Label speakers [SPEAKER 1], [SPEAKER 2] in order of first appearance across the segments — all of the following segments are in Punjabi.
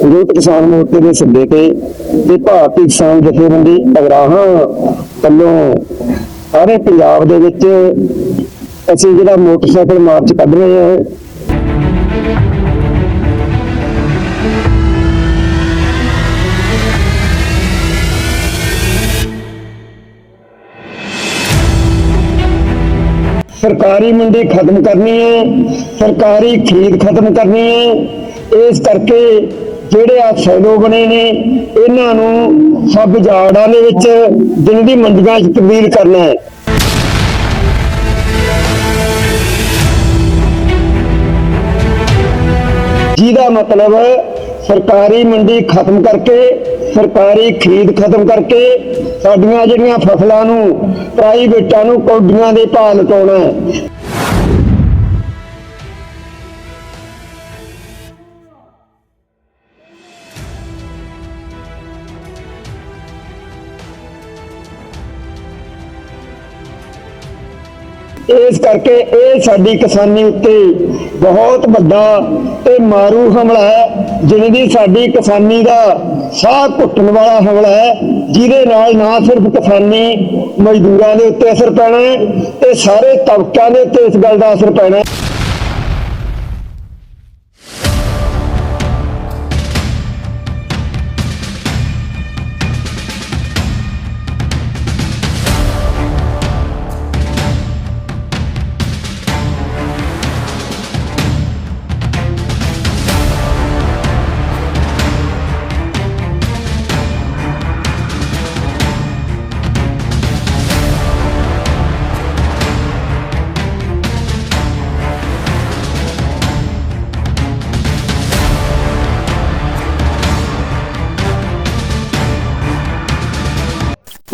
[SPEAKER 1] ਸੰਯੁਕਤ ਕਿਸਾਨ ਮੋਰਚੇ ਦੇ ਸੱਦੇ ਤੇ ਤੇ ਭਾਰਤੀ ਕਿਸਾਨ ਜਥੇਬੰਦੀ ਅਗਰਾਹਾਂ ਵੱਲੋਂ ਸਾਰੇ ਪੰਜਾਬ ਦੇ ਵਿੱਚ ਅਸੀਂ ਜਿਹੜਾ ਮੋਟਰਸਾਈਕਲ ਮਾਰਚ ਕੱਢ ਰਹੇ ਹਾਂ। ਸਰਕਾਰੀ ਮੰਡੀ ਖਤਮ ਕਰਨੀ ਹੈ ਸਰਕਾਰੀ ਖਰੀਦ ਖਤਮ ਕਰਨੀ ਹੈ ਇਸ ਕਰਕੇ ਜਿਹੜੇ ਆ ਸੈਲੋ ਬਣੇ ਨੇ, ਇਹਨਾਂ ਨੂੰ ਸਭ ਜਾੜਾਂ ਦੇ ਵਿੱਚ ਦਿਨ ਦੀ ਮੰਡੀਆਂ 'ਚ ਤਬਦੀਲ ਕਰਨਾ ਹੈ। ਜਿਹਦਾ ਮਤਲਬ ਸਰਕਾਰੀ ਮੰਡੀ ਖਤਮ ਕਰਕੇ, ਸਰਕਾਰੀ ਖਰੀਦ ਖਤਮ ਕਰਕੇ ਸਾਡੀਆਂ ਜਿਹੜੀਆਂ ਫਸਲਾਂ ਨੂੰ ਪ੍ਰਾਈਵੇਟਾਂ ਨੂੰ ਕੌਡੀਆਂ ਦੇ ਭਾਅ ਲਟਾਉਣਾ ਹੈ। ਇਸ ਕਰਕੇ ਇਹ ਸਾਡੀ ਕਿਸਾਨੀ ਉੱਤੇ ਬਹੁਤ ਵੱਡਾ ਤੇ ਮਾਰੂ ਹਮਲਾ ਹੈ ਜਿਹਦੀ ਸਾਡੀ ਕਿਸਾਨੀ ਦਾ ਸਾਹ ਘੁੱਟਣ ਵਾਲਾ ਹਮਲਾ ਹੈ, ਜਿਹਦੇ ਨਾਲ ਨਾ ਸਿਰਫ ਕਿਸਾਨੀ ਮਜ਼ਦੂਰਾਂ ਦੇ ਉੱਤੇ ਅਸਰ ਪੈਣਾ ਹੈ, ਤੇ ਸਾਰੇ ਤਬਕਿਆਂ ਦੇ ਉੱਤੇ ਇਸ ਗੱਲ ਦਾ ਅਸਰ ਪੈਣਾ ਹੈ।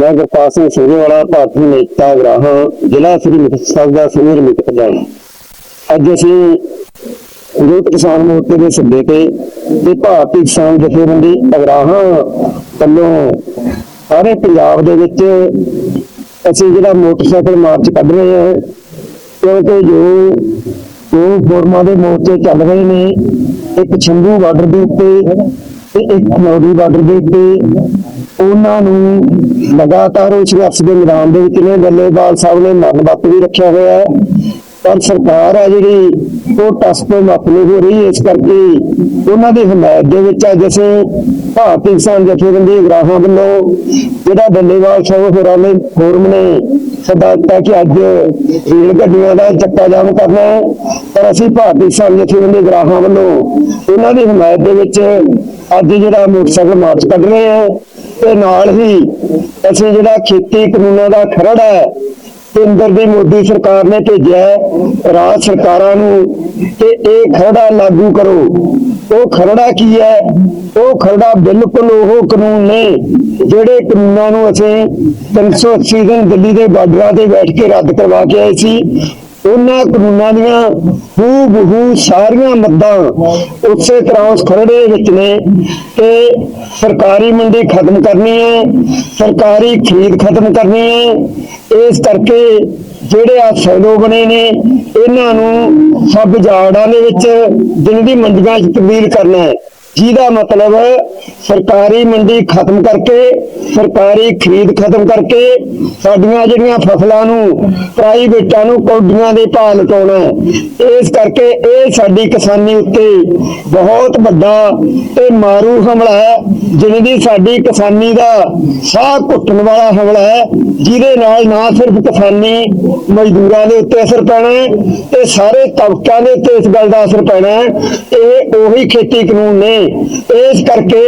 [SPEAKER 1] ਮੈਂ ਗੁਰਪਾਲ ਸਿੰਘ ਸਿੰਘਵਾਲਾ ਭਾਰਤੀ ਨੇਤਾ ਗ੍ਰਾਹਾਂ ਜ਼ਿਲ੍ਹਾ ਸ੍ਰੀ ਮੁਕਤਸਰ ਦਾ ਸੀਨੀਅਰ ਮੀਤ ਪ੍ਰਧਾਨ ਅੱਜ ਅਸੀਂ ਯੂਥ ਕਿਸਾਨ ਮੋਰਚੇ ਦੇ ਸੱਦੇ ਤੇ ਤੇ ਭਾਰਤੀ ਕਿਸਾਨ ਜਥੇਬੰਦੀ ਅਗਰਾਹਾਂ ਵੱਲੋਂ ਸਾਰੇ ਪੰਜਾਬ ਦੇ ਵਿੱਚ ਅਸੀਂ ਜਿਹੜਾ ਮੋਟਰਸਾਈਕਲ ਮਾਰਚ ਕੱਢ ਰਹੇ ਹਾਂ, ਕਿਉਂਕਿ ਜੋ ਦੋ ਫੋਰਮਾਂ ਦੇ ਮੋਰਚੇ ਚੱਲ ਰਹੇ ਨੇ, ਇੱਕ ਛੰਭੂ ਬਾਰਡਰ ਦੇ ਉੱਤੇ ਤੇ ਇੱਕ ਮੌੜੀ ਬਾਰਡਰ ਦੇ ਉੱਤੇ ਉਹਨਾਂ ਨੂੰ ਲਗਾਤਾਰ ਉਸ ਸੰਘਰਸ਼ ਦੇ ਮੈਦਾਨ ਦੇ ਵਿੱਚ ਨੇ, ਬੱਲੇਬਾਲ ਸਾਹਿਬ ਨੇ ਮਨ ਬੱਤ ਵੀ ਰੱਖਿਆ ਹੋਇਆ ਹੈ। ਪਰ ਸਰਕਾਰ ਹੈ ਜਿਹੜੀ ਉਹ ਟਸ ਤੋਂ ਮੱਤ ਨਹੀਂ ਹੋ ਰਹੀ, ਇਸ ਕਰਕੇ ਉਹਨਾਂ ਦੀ ਹਮਾਇਤ ਦੇ ਵਿੱਚ ਅੱਜ ਅਸੀਂ ਭਾਰਤੀ ਕਿਸਾਨ ਜਥੇਬੰਦੀ ਗ੍ਰਾਹਾਂ ਵੱਲੋਂ ਜਿਹੜਾ ਬੱਲੇਬਾਲ ਸਾਹਿਬ ਹੋਰਾਂ ਨੇ, ਫੋਰਮ ਨੇ ਸੱਦਾ ਦਿੱਤਾ ਕਿ ਅੱਜ ਰੇਲ ਗੱਡੀਆਂ ਦਾ ਚੱਕਾ ਜਾਮ ਕਰਨਾ ਹੈ। ਪਰ ਅਸੀਂ ਭਾਰਤੀ ਕਿਸਾਨ ਜਥੇਬੰਦੀ ਗ੍ਰਾਹਾਂ ਵੱਲੋਂ ਉਹਨਾਂ ਦੀ ਹਮਾਇਤ ਦੇ ਵਿੱਚ ਅੱਜ ਜਿਹੜਾ ਮੋਟਰਸਾਈਕਲ ਮਾਰਚ ਕੱਢ ਰਹੇ ਹਾਂ ਤੇ ਨਾਲ ਹੀ ਅਸੀਂ ਜਿਹੜਾ ਖੇਤੀ ਕਾਨੂੰਨਾਂ ਦਾ ਖਰੜ ਹੈ, ਕੇਂਦਰ ਦੀ ਮੋਦੀ ਸਰਕਾਰ ਨੇ ਭੇਜਿਆ ਰਾਜ ਸਰਕਾਰਾਂ ਨੂੰ ਕਿ ਇਹ ਖਰੜਾ ਲਾਗੂ ਕਰੋ। ਉਹ ਖਰੜਾ ਕੀ ਹੈ? ਉਹ ਖਰੜਾ ਬਿਲਕੁਲ ਉਹ ਕਾਨੂੰਨ ਨੇ ਜਿਹੜੇ ਕਾਨੂੰਨਾਂ ਨੂੰ ਅਸੀਂ 380 ਦਿਨ ਦਿੱਲੀ ਦੇ ਬਾਰਡਰਾਂ ਤੇ ਬੈਠ ਕੇ ਰੱਦ ਕਰਵਾ ਕੇ ਆਏ ਸੀ। ਉਹਨਾਂ ਕਾਨੂੰਨਾਂ ਦੀਆਂ ਹੂ ਬਹੂ ਸਾਰੀਆਂ ਮੱਦਾਂ ਉਸੇ ਤਰ੍ਹਾਂ ਉਸ ਖਰੜੇ ਵਿੱਚ ਨੇ ਕਿ ਸਰਕਾਰੀ ਮੰਡੀ ਖਤਮ ਕਰਨੀ ਹੈ, ਸਰਕਾਰੀ ਖਰੀਦ ਖਤਮ ਕਰਨੀ ਹੈ। ਇਸ ਕਰਕੇ ਜਿਹੜੇ ਆ ਸੈਲੋ ਬਣੇ ਨੇ, ਇਹਨਾਂ ਨੂੰ ਸਭ ਜਾੜਾਂ ਦੇ ਵਿੱਚ ਦਿਨ ਦੀ ਮੰਡੀਆਂ 'ਚ ਤਬਦੀਲ ਕਰਨਾ ਹੈ। ਜਿਹਦਾ ਮਤਲਬ ਸਰਕਾਰੀ ਮੰਡੀ ਖਤਮ ਕਰਕੇ, ਸਰਕਾਰੀ ਖਰੀਦ ਖਤਮ ਕਰਕੇ ਸਾਡੀਆਂ ਜਿਹੜੀਆਂ ਫਸਲਾਂ ਨੂੰ, ਪ੍ਰਾਈਵੇਟਾਂ ਨੂੰ ਕੌਡੀਆਂ ਦੇ ਭਾਅ ਲਟਾਉਣਾ ਇਸ ਕਰਕੇ ਇਹ ਸਾਡੀ ਕਿਸਾਨੀ ਉੱਤੇ ਬਹੁਤ ਵੱਡਾ ਤੇ ਮਾਰੂ ਹਮਲਾ ਹੈ ਜਿਹਦੀ ਸਾਡੀ ਕਿਸਾਨੀ ਦਾ ਸਾਹ ਘੁੱਟਣ ਵਾਲਾ ਹਮਲਾ ਹੈ, ਜਿਹਦੇ ਨਾਲ ਨਾ ਸਿਰਫ ਕਿਸਾਨੀ ਮਜ਼ਦੂਰਾਂ ਦੇ ਉੱਤੇ ਅਸਰ ਪੈਣਾ ਹੈ, ਤੇ ਸਾਰੇ ਤਬਕਿਆਂ ਦੇ ਉੱਤੇ ਇਸ ਗੱਲ ਦਾ ਅਸਰ ਪੈਣਾ ਹੈ। ਇਹ ਉਹੀ ਖੇਤੀ ਕਾਨੂੰਨ ਨੇ ਇਸ ਕਰਕੇ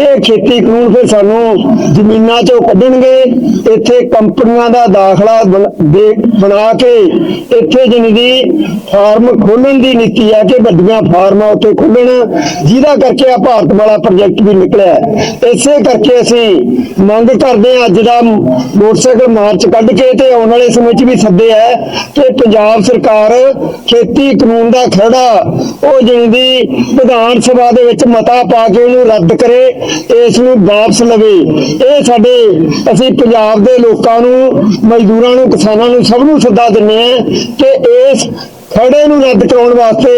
[SPEAKER 1] ਇਹ ਖੇਤੀ ਕਾਨੂੰਨ ਫਿਰ ਸਾਨੂੰ ਜ਼ਮੀਨਾਂ 'ਚੋਂ ਕੱਢਣਗੇ, ਇੱਥੇ ਕੰਪਨੀਆਂ ਦਾ ਦਾਖਲਾ ਬਣਾ ਕੇ ਇੱਥੇ ਜਿੰਦੀ ਫਾਰਮ ਖੋਲਣ ਦੀ ਨੀਤੀ ਹੈ ਕਿ ਵੱਡੀਆਂ ਫਾਰਮਾਂ ਉੱਤੇ ਖੋਲਣ ਜਿਹਦਾ ਕਰਕੇ ਆ ਭਾਰਤ ਵਾਲਾ ਪ੍ਰੋਜੈਕਟ ਵੀ ਨਿਕਲਿਆ। ਇਸੇ ਕਰਕੇ ਅਸੀਂ ਮੰਗ ਕਰਦੇ ਹਾਂ ਅੱਜ ਦਾ ਮੋਟਰਸਾਈਕਲ ਮਾਰਚ ਕੱਢ ਕੇ ਤੇ ਆਉਣ ਵਾਲੇ ਸਮੇਂ 'ਚ ਵੀ ਸੱਦੇ ਹੈ ਕਿ ਪੰਜਾਬ ਸਰਕਾਰ ਖੇਤੀ ਕਾਨੂੰਨ ਦਾ ਖੜਾ ਉਹ ਜਿੰਦੀ ਵਿਧਾਨ ਸਭਾ ਦੇ ਵਿੱਚ ਮਤਾ ਪਾ ਕੇ ਉਹਨੂੰ ਰੱਦ ਕਰੇ ਇਸ ਨੂੰ ਵਾਪਸ ਲਵੇ। ਇਹ ਸਾਡੇ, ਅਸੀਂ ਪੰਜਾਬ ਦੇ ਲੋਕਾਂ ਨੂੰ, ਮਜ਼ਦੂਰਾਂ ਨੂੰ, ਕਿਸਾਨਾਂ ਨੂੰ ਸਭ ਨੂੰ ਸੱਦਾ ਦਿੰਦੇ ਹਾਂ ਕਿ ਇਸ ਖੜੇ ਨੂੰ ਰੱਦ ਕਰਾਉਣ ਵਾਸਤੇ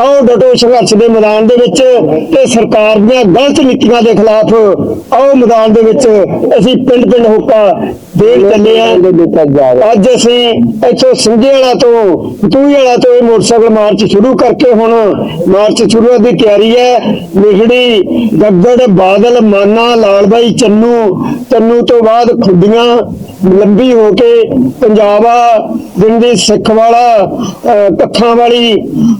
[SPEAKER 1] ਆਓ ਡਟੋ ਸੰਘਰਸ਼ ਦੇ ਮੈਦਾਨ ਦੇ ਵਿੱਚ ਤੇ ਸਰਕਾਰ ਦੀਆਂ ਗਲਤ ਨੀਤੀਆਂ ਦੇ ਖਿਲਾਫ ਆਓ ਮੈਦਾਨ ਦੇ ਵਿੱਚ ਅਸੀਂ ਪਿੰਡ ਪਿੰਡ ਹੋਕਾ ਦੇਣ ਚੱਲੇ ਆ ਅੱਜ ਅਸੀਂ ਇੱਥੋਂ ਸਿੰਧੇ ਵਾਲਾ ਤੋਂ, ਤੂਹੀ ਵਾਲਾ ਤੋਂ ਇਹ ਮੋਟਰਸਾਈਕਲ ਮਾਰਚ ਸ਼ੁਰੂ ਕਰਕੇ ਹੁਣ ਮਾਰਚ ਸ਼ੁਰੂ ਦੀ ਤਿਆਰੀ ਹੈ। ਲਿਖੜੀ ਗੱਗੜ, ਬਾਦਲ, ਮਾਨਾ, ਲਾਲਬਾਈ, ਚੰਨੂ ਚੰਨੂ ਤੋਂ ਬਾਅਦ ਖੁੱਡੀਆਂ ਲੰਬੀ ਹੋ ਕੇ ਪੰਜਾਬਾ ਜਿੰਦੀ ਸਿੱਖ ਵਾਲਾ ਅਹ ਵਾਲੀ,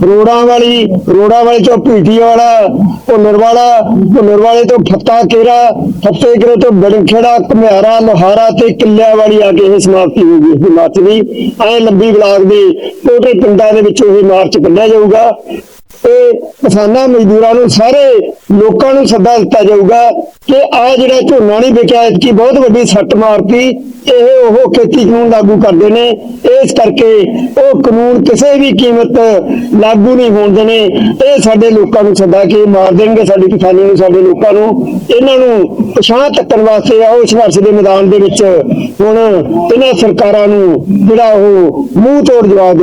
[SPEAKER 1] ਰੋੜਾਂ ਵਾਲੀ, ਰੋੜਾਂ ਵਾਲੇ ਤੋਂ ਪੀਟੀ ਵਾਲਾ, ਭੁੱਲਰ ਵਾਲਾ, ਭੁੱਲਰ ਵਾਲੇ ਤੋਂ ਫੱਤਾ ਕੇਰਾ, ਫੱਤੇ ਕੇਰੇ ਤੋਂ ਬੜਖੇੜਾ ਘੁਮਿਆਰਾ ਲੋਹਾਰਾ ਤੇ ਕਿੱਲਿਆਂ ਵਾਲੀ ਆ ਕੇ ਇਹ ਸਮਾਪਤੀ ਹੋ ਗਈ। ਇਸ ਮਾਰਚ ਦੀ ਐ ਲੰਬੀ ਬਲਾਕ ਦੇ ਛੋਟੇ ਪਿੰਡਾਂ ਦੇ ਵਿੱਚੋਂ ਇਹ ਮਾਰਚ ਕੱਢਿਆ ਜਾਊਗਾ। ਤੇ ਕਿਸਾਨਾਂ, ਮਜ਼ਦੂਰਾਂ ਨੂੰ ਸਾਰੇ ਲੋਕਾਂ ਨੂੰ ਸੱਦਾ ਦਿੱਤਾ ਜਾਊਗਾ ਕਿ ਆ ਜਿਹੜਾ ਝੋਨਾ ਨਹੀਂ ਵਿਕਿਆ, ਇਤਕੀ ਬਹੁਤ ਵੱਡੀ ਸੱਟ ਮਾਰਤੀ, ਇਹ ਉਹ ਖੇਤੀ ਕਾਨੂੰਨ ਲਾਗੂ ਕਰਦੇ ਨੇ। ਇਸ ਕਰਕੇ ਉਹ ਕਾਨੂੰਨ ਕਿਸੇ ਵੀ ਕੀਮਤ ਲਾਗੂ ਨਹੀਂ ਹੋਣ ਦੇਣੇ। ਇਹ ਸਾਡੇ ਲੋਕਾਂ ਨੂੰ ਸੱਦਾ ਕੇ ਮਾਰ ਦੇਣਗੇ, ਸਾਡੀ ਕਿਸਾਨੀ ਨੂੰ, ਸਾਡੇ ਲੋਕਾਂ ਨੂੰ। ਇਹਨਾਂ ਨੂੰ ਪਛਾਣ ਤੱਕਣ ਵਾਸਤੇ ਆਓ ਸੰਘਰਸ਼ ਦੇ ਮੈਦਾਨ ਦੇ ਵਿੱਚ ਹੁਣ ਇਹਨਾਂ ਸਰਕਾਰਾਂ ਨੂੰ ਜਿਹੜਾ ਉਹ ਮੂੰਹ ਤੋੜ ਜਵਾਬ